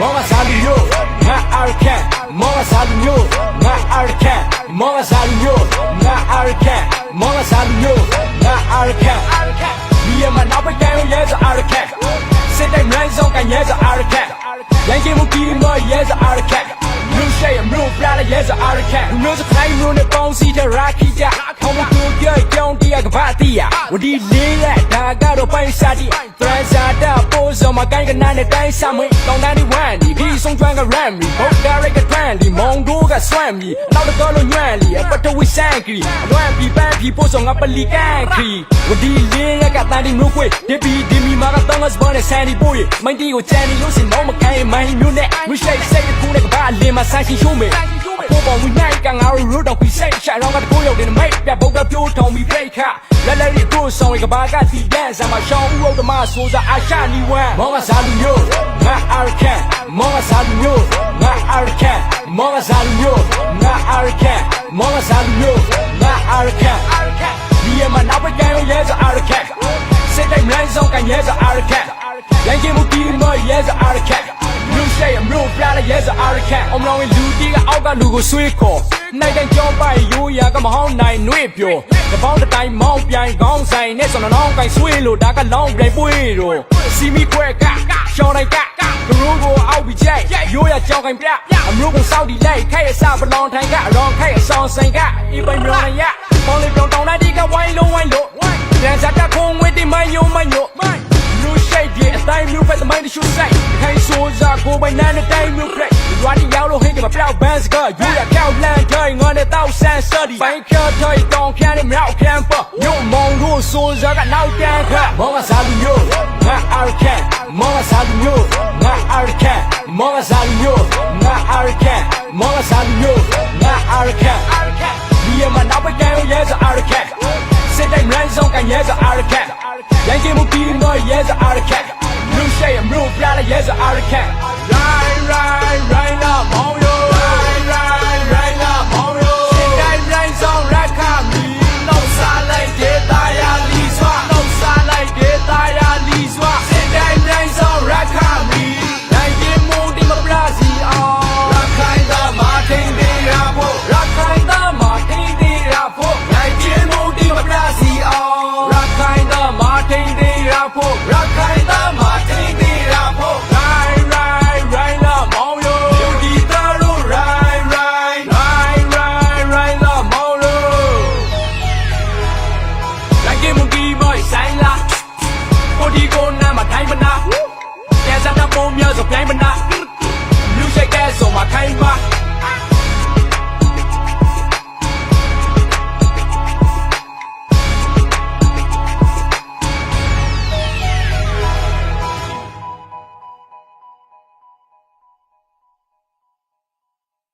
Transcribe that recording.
မောင်ကစားလူမျိုးငါအာရကန်မောင်ကစားလူမျိုးငါအာရကန်မောင်ကစားလူမျိုးငါအာရကန်မောင်ကစားလူမျိုးငါအာရကန်ဒီရမနောက်ပဲကဲရဲစအာရကန်စစ်တိုင်းမိုင်းဆောင်ကရဲစအာရကန် ကိုင်းကနာနဲ့တိုင်းဆမွေတောင်းတန်းဒီဝမ်ဒီဒီဆုံးကျွမ်းကရမ်မီဘုတ်ဒါရက်ကထန်ဒီမောင်တို့ကဆွမ်မီနောက်တော့လို့ညွန့်လီအပတ်တဝိဆန်ကီအလွမ်းပြီးပန်းပြီးပို့ဆောင်ငါပလီကန်ခီဝဒီလေးရက်ကတန်ဒီမျိုးခွေဒီပီဒီမီမာကတော့ငါစပေါ်နဲ့ဆန်ဒီပိုးရမိုင်းတီကိုချန်ဒီလို့စင်မောင်းမခိုင်းမိုင်းမျိုးနဲ့မရှိစိတ်ကူးနဲ့ကဘာလင်းမဆန်းရှင်ရှုံးမေပေါ်ပေါ်ဝင်နိုင် ကငါတို့ရိုးတော့ပြီးစိတ်ချရောင်းကတကိုးရောက်တဲ့မိတ်ပြဘုတ်ကပြိုးထောင်ပြီးပြိတ်ခလဲလဲရီကိုဆောင်ရကဘာကတီဒန်ဆာမရှောင်းဦးတော့မဆိုးစားအရှာနီဝမ်မောင်ကစားလူမျိုးငါအာရကန်မောင်ကစားလူမျိုးငါအာရကန်မောင်ကစားလူမျိုးငါအာရကန်မောင်ကစားလူမျိုးငါအာရကန်ဒီရမနောက်ပဲကဲရဲစအာရ ရမျိုးပြလာရဲစအာရကန်အမလောင်းလူတီးကအောက်ကလူကိုဆွေးခေါ်နိုင်တိုင်းကြောပိုင်ရိုးရာကမဟောင်းနိုင်နှွေ့ပြောတပေါင်းတိုင်းမောင်းပြိုင်ကောင်းဆိုင်နဲ့ဆိုတော့နောင်းကိုင်ဆွေးလို့ဒါကလောင်းပြိုင်ပွေးတော့စီမီခွဲကရှောင်းတိုင်းကကရိုးကိုအောက်ပြီးကြိုက်ရိုးရာကြောင်ကိုင်ပြအမျိုးကိုစောက်ဒီလိုက်ခိုက်ရစပလောင်ထိုင်ကအရောင်ခိုက်အဆောင်ဆိုင်ကအီပိုင်ရောင်ရပေါင်းလေးပြောင်းတောင်းလိုက်ဒီကဝိုင်းလုံးဝိုင်းလို့ရန်စားတခုံဝဲဒီမိုင်းယုံမိုင်းယုံလူရှိတ်ဒီအတိုင်းမျိုးဖက်သမိုင်းတရှူဆိုင် ခိုင်ဆိုးစားကိုပိုင်နန်းတဲ့တိုင်းမျိုးဖက်ရွာဒီရောက်လို့ဟင်းကမပြောက်ဘန်းစကယူရကောက်လန်တိုင်းငါနဲ့တောက်ဆန်စတီဘိုင်ကာထိုင်တောင်းခမ်းနဲ့မြောက်ခမ်းပါညုံမောင်တို့ဆိုးစားကနောက်တန်းခမောင်ကစားလူမျိုးငါအာရကန်မောင်ကစားလူမျိုးငါအာရကန်မောင်ကစားလူမျိုးငါအာရကန်မောင်ကစားလူမျိုးငါအာရကန်ဒီရမနောက်ပဲကဲရဲစအာရကန်စစ်တိုင်းမိုင်းဆောင်ကရဲစအာရကန်ရန်ကမှုပြီးမောရဲစအာရကန်လူ ရှိရမျိုးပြလာရဲစအာရကန် Right right right now မောင်ယော နာကျန်စတာ